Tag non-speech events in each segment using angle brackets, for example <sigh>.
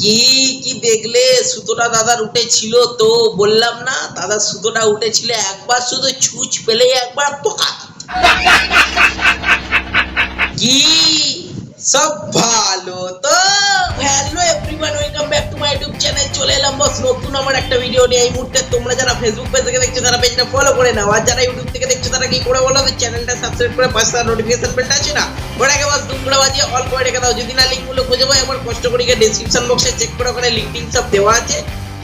কি কি দেখলে সুতোটা দাদার উঠেছিল তো বললাম না, দাদার সুতোটা উঠেছিল, একবার শুধু ছুঁচ পেলেই একবার পোকা কি? সব ভালো তো। হ্যালো বস, নতুন আমার একটা ভিডিও নিয়ে এই মুহূর্তে তোমরা যারা ফেসবুক পেজ থেকে দেখছ, তারা পেজটা ফলো করে নাও। আর যারা ইউটিউব থেকে দেখছ, তারা কি করে বলো চ্যানেলটা সাবস্ক্রাইব করে পাশে নোটিফিকেশন বেলটা আছে না? ওটাকে বাস দুম করে বাজিয়ে অল করে রেখে দাও। যদি না লিঙ্কগুলো খুঁজে পাও, একবার কষ্ট করে গিয়ে ডেসক্রিপশন বক্সে চেক করে ওখানে লিঙ্ক টিঙ্ক সব দেওয়া আছে।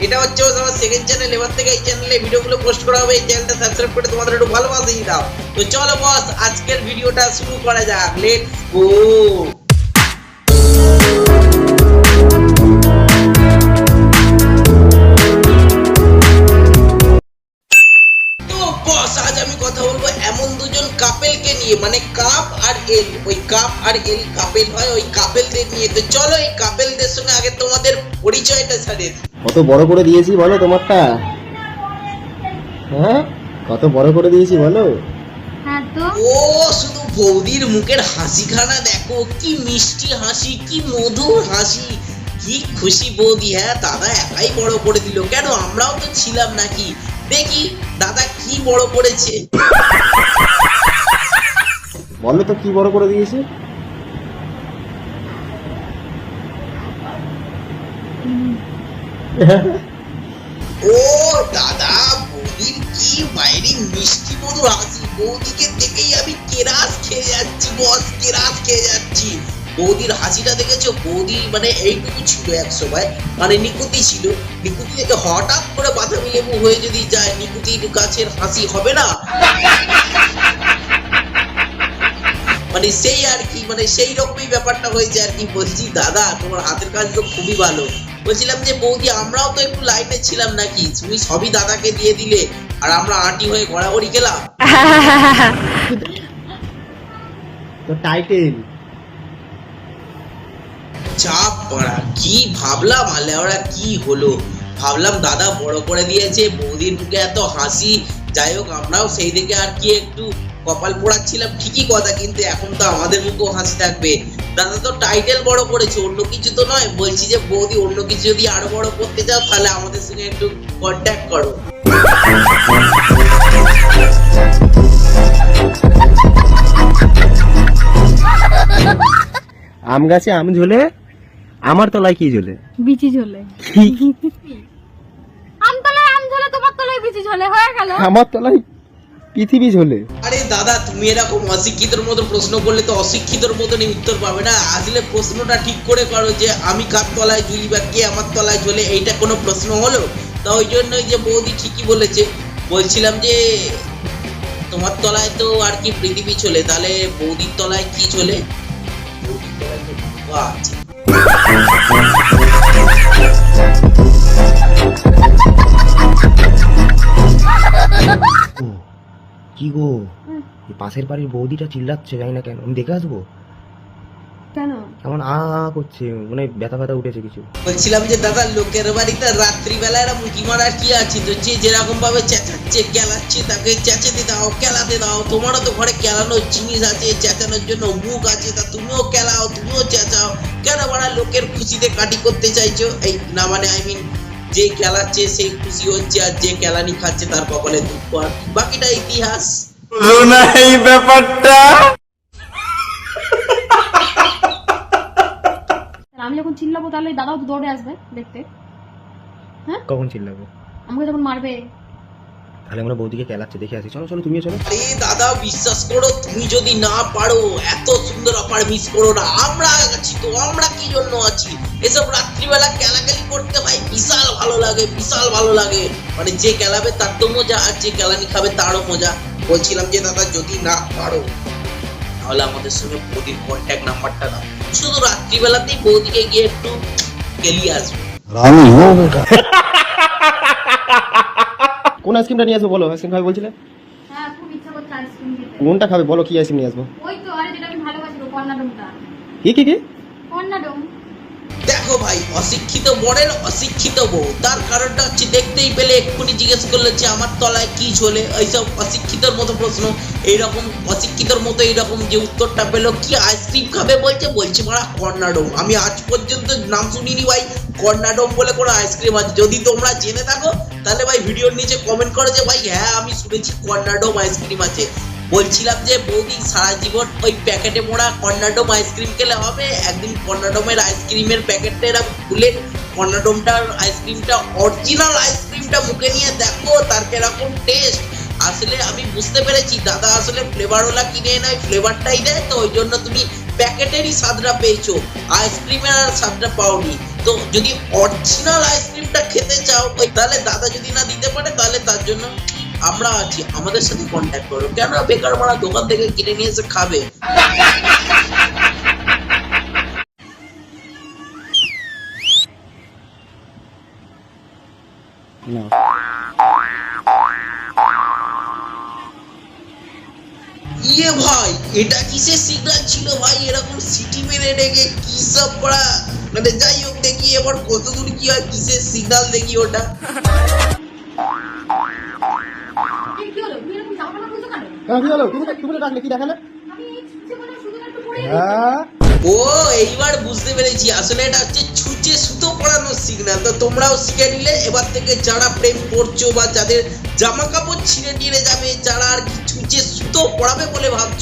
এটা হচ্ছে আমার সেকেন্ড চ্যানেল এবার থেকে এই চ্যানেলে ভিডিওগুলো পোস্ট করা হবে। এই চ্যানেলটা সাবস্ক্রাইব করে তোমাদের একটু ভালোবাসা দিয়ে দাও। তো চলো বস, আজকের ভিডিওটা শুরু করা যাক। Let's go R L couple হয় ওই কাপেলদের নিয়ে তো চলো এই কাপেলদের সঙ্গে আগে তোমাদের পরিচয়টা ছাড়িয়ে দিই। কত বড় করে দিয়েছি বলো তোমারটা? হ্যাঁ? কত বড় করে দিয়েছি বলো? হ্যাঁ ও শুধু বৌদির মুখের হাসিখানা দেখো কি মিষ্টি হাসি কি মধুর হাসি কি খুশি বৌদি। হ্যাঁ দাদা একাই বড় করে দিল। কেন আমরাও তো ছিলাম নাকি? দেখি দাদা কি বড় করেছে? বলো তো কি বড় করে দিয়েছি? ও, দাদা, বৌদির কি বাইরে মিষ্টি হাসি বৌদিকে দেখেই আমি কেরাস খেয়ে যাচ্ছি, বস, কেরাস খেয়ে যাচ্ছি। বৌদির হাসিটা দেখেছ? বৌদি মানে এইটুকু ছিল এক সময়। মানে নিকুতি ছিল। নিকুতি থেকে হঠাৎ করে বাদামি লেবু হয়ে যদি যায়, নিকুতির গাছের হাসি হবে না? মানে সেই আর কি মানে সেই রকমই ব্যাপারটা হয়েছে আর কি বলছি, দাদা, তোমার হাতের কাজ তো খুবই ভালো। বলছিলাম যে বৌদি আমরাও তো একটু লাইনে ছিলাম নাকি? তুমি সবই দাদাকে দিয়ে দিলে আর আমরা আঁটি হয়ে গড়াগড়ি গেলাম। <laughs> তো টাইটেল চাপ পড়া কি ভাবলাম? আলে ওরা কি হলো? ভাবলাম দাদা বড় করে দিয়েছে বৌদির মুখে এত হাসি। যাই হোক আমরাও সেই দিকে আর কি একটু কপাল পোড়াচ্ছিলাম ঠিকই কথা কিন্তু এখন তো আমাদের মুখেও হাসি থাকবে। দাদা তো টাইটেল বড় করেছে অন্য কিছু তো নয়। বলছি যে বৌদি অন্য কিছু যদি আরও বড় করতে চাও তাহলে আমাদের সঙ্গে একটু কন্ট্যাক্ট করো। আম গাছে আম ঝোলে আমার তলায় কি ঝোলে? বিচি ঝোলে। আম তলায় আম ঝোলে তোমার তলায় বিচি ঝোলে হয়ে গেল। আমার তলায় পৃথিবী ঝোলে। আরে দাদা তুমি এরকম অশিক্ষিতর মতো প্রশ্ন করলে তো অশিক্ষিতর মতনই উত্তর পাবে না। আসলে প্রশ্নটা ঠিক করে করো যে আমি কার তলায় ঝুলি বা কে আমার তলায় ঝোলে এইটা কোনো প্রশ্ন হলো? তা ওই জন্যই যে বৌদি ঠিকই বলেছে। বলছিলাম যে তোমার তলায় তো আর কি পৃথিবী চলে তাহলে বৌদির তলায় কি চলে বৌদির তলায় তো বাবা আছে। <laughs> <laughs> কি গো? পাশের বাড়ির বৌদিটা চিল্লাচ্ছে জানি না কেন। আমি দেখে আসব? কেন? কেমন আ আ করছে মানে ব্যথা ব্যথা উঠেছে কিছু। বলছিলাম যে দাদা লোকের বাড়িতে রাত্রিবেলা এরা মুখি মারার কি আছে? তো যে যেরকম ভাবে চেঁচাচ্ছে কেলাচ্ছে তাকে চেঁচাতে দাও কেলাতে দাও। তোমারও তো ঘরে কেলানোর জিনিস আছে চেঁচানোর জন্য মুখ আছে তা তুমিও কেলাও তুমিও চেঁচাও। কেন বাড়া লোকের খুশিতে কাটি করতে চাইছো? এই না মানে আই মিন যে খেলাচ্ছে সেই খুশি হচ্ছে আর যে কেলানি খাচ্ছে তার কপালে দুঃখ আর বাকিটা ইতিহাস। ব্যাপারটা? আমি যখন চিল্লাবো তাহলে দাদাও তো দৌড়ে আসবে দেখতে। হ্যাঁ? কখন চিল্লাবো? আমাকে যখন মারবে। তাহলে আমরা বৌদিকে কেলাচ্ছে দেখে আসি। চলো চলো তুমিও চলো। আরে দাদা বিশ্বাস করো তুমি যদি না পারো এত সুন্দর অফার মিস করো না। আমরা আছি তো আমরা কি জন্য আছি? এসব রাত্রিবেলা কেলাকেলি করতে ভাই বিশাল ভালো লাগে বিশাল ভালো লাগে। মানে যে কেলাবে তার তো মজা আর যে কেলানি খাবে তারও মজা। বলছিলাম যে দাদা যদি না পারো তাহলে আমাদের সঙ্গে বৌদির কন্ট্যাক্ট নাম্বারটা দাও। শুধু রাত্রিবেলাতেই বৌদিকে গিয়ে একটু গেলিয়ে আসবে। কোন আইসক্রিমটা নিয়ে আসব বলো? আইসক্রিম খাবে বলছিলে? হ্যাঁ কোনটা খাবে বলো কি আইসক্রিম নিয়ে আসব? ওই তো আরে যেটা আমি ভালোবাসি কর্নাডমটা কি কি কি? কর্নাডম দেখো ভাই, অশিক্ষিত বরের অশিক্ষিত বউ। তার কারণটা হচ্ছে দেখতেই পেলে, এক্ষুনি জিজ্ঞেস করল যে আমার তলায় কি ঝোলে? এইসব অশিক্ষিতর মতো প্রশ্ন, এইরকম অশিক্ষিতর মতো এইরকম যে উত্তরটা পেল, কি আইসক্রিম খাবে বলছে? বলছে, মারা কর্নাডম আমি আজ পর্যন্ত নাম শুনিনি ভাই কর্নাডম বলে কোনো আইসক্রিম আছে। যদি তোমরা জেনে থাকো, তাহলে ভাই ভিডিওর নিচে কমেন্ট করো যে, ভাই হ্যাঁ আমি শুনেছি কর্নাডম আইসক্রিম আছে। বলছিলাম যে বৌদি, সারা জীবন ওই প্যাকেটে মোড়া কর্নাডম আইসক্রিম খেলে হবে। একদিন কর্নাডমের আইসক্রিমের প্যাকেটটা এরকম খুলে কর্নাডমটার আইসক্রিমটা, অরিজিনাল আইসক্রিমটা মুখে নিয়ে দেখো, তার কীরকম টেস্ট আসলে আমি বুঝতে পেরেছি, দাদা আসলে ফ্লেভারওয়ালা কিনে এনে ফ্লেভারটাই দেয়, তো ওই জন্য তুমি প্যাকেটেরই স্বাদটা পেয়েছ। আইসক্রিমের আর স্বাদটা পাওনি। তো যদি অরিজিনাল আইসক্রিমটা খেতে চাও তাহলে দাদা যদি না দিতে পারে, তাহলে তার জন্য আমরা আছি আমাদের সাথে কন্ট্যাক্ট করো। কেন বেকার মারা দোকান থেকে কিনে নিয়ে এসে খাবে। ইয়ে ভাই এটা কিসের সিগন্যাল ছিল ভাই? এরকম সিটি মেরে ডেকে কি সব পড়া মানে যাই হোক দেখি এবার কত দূর কি হয় কিসের সিগনাল দেখি ওটা। কি হলো তুমি তুমি ডাকলে কি দেখালে? পরে হ্যাঁ। ও এইবার বুঝতে পেরেছি। আসলে এটা হচ্ছে ছুঁচে সুতো পরানোর সিগন্যাল তো তোমরাও শিখে নিলে এবার থেকে যারা প্রেম করছ বা যাদের জামা কাপড় ছিঁড়ে টিড়ে যাবে যারা আর কি ছুঁচে সুতো পরাবে বলে ভাবছ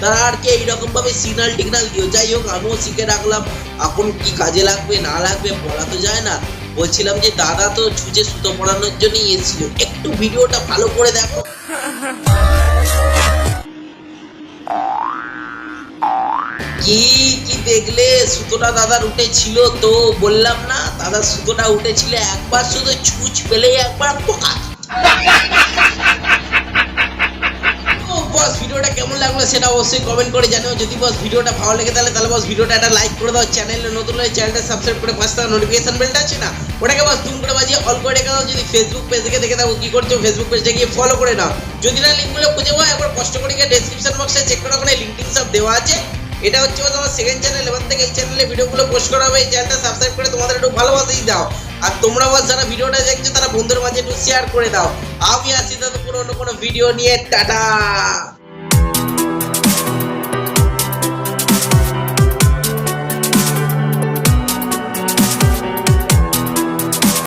তারা আর কি এইরকম ভাবে সিগন্যাল টিগনাল দিও। যাই হোক আমিও শিখে রাখলাম। এখন কি কাজে লাগবে না লাগবে বলা তো যায় না। বলছিলাম যে দাদা তো ছুঁচে সুতো পরানোর জন্যই এসেছিল। একটু ভিডিওটা ভালো করে দেখো। <laughs> কি কি দেখলে সুতোটা দাদার উঠেছিল তো বললাম না, দাদার সুতোটা উঠেছিল, একবার শুধু ছুঁচ পেলেই একবার পোকা। বস, ভিডিওটা কেমন লাগল সেটা অবশ্যই কমেন্ট করে জানিও। যদি বস ভিডিওটা ভালো লেগে তাহলে তাহলে বস ভিডিওটা একটা লাইক করে দাও। চ্যানেলে নতুন হলে চ্যানেলটা সাবস্ক্রাইব করে পাঁচ টাকা নোটিফিকেশন বেলটা আছে না? ওটাকে বস দুম করে বাজিয়ে অল করে রেখে যদি ফেসবুক পেজ থেকে দেখে থাকো কি করছ ফেসবুক পেজটা গিয়ে ফলো করে নাও। যদি না লিঙ্কগুলো খুঁজে পাও, একবার কষ্ট করে গিয়ে ডেসক্রিপশন বক্সে চেক করা করে লিঙ্ক সব দেওয়া আছে। এটা হচ্ছে তোমার সেকেন্ড চ্যানেল এবার থেকে এই চ্যানেলে ভিডিওগুলো পোস্ট করা হবে, এই চ্যানেলটা সাবস্ক্রাইব করে তোমাদের একটু ভালোবাসাই দাও। আর তোমরা বস যারা ভিডিওটা দেখছ, তারা বন্ধুর মাঝে একটু শেয়ার করে দাও। আমি আসি তাদের পুরো অন্য কোনো ভিডিও নিয়ে, টাটা!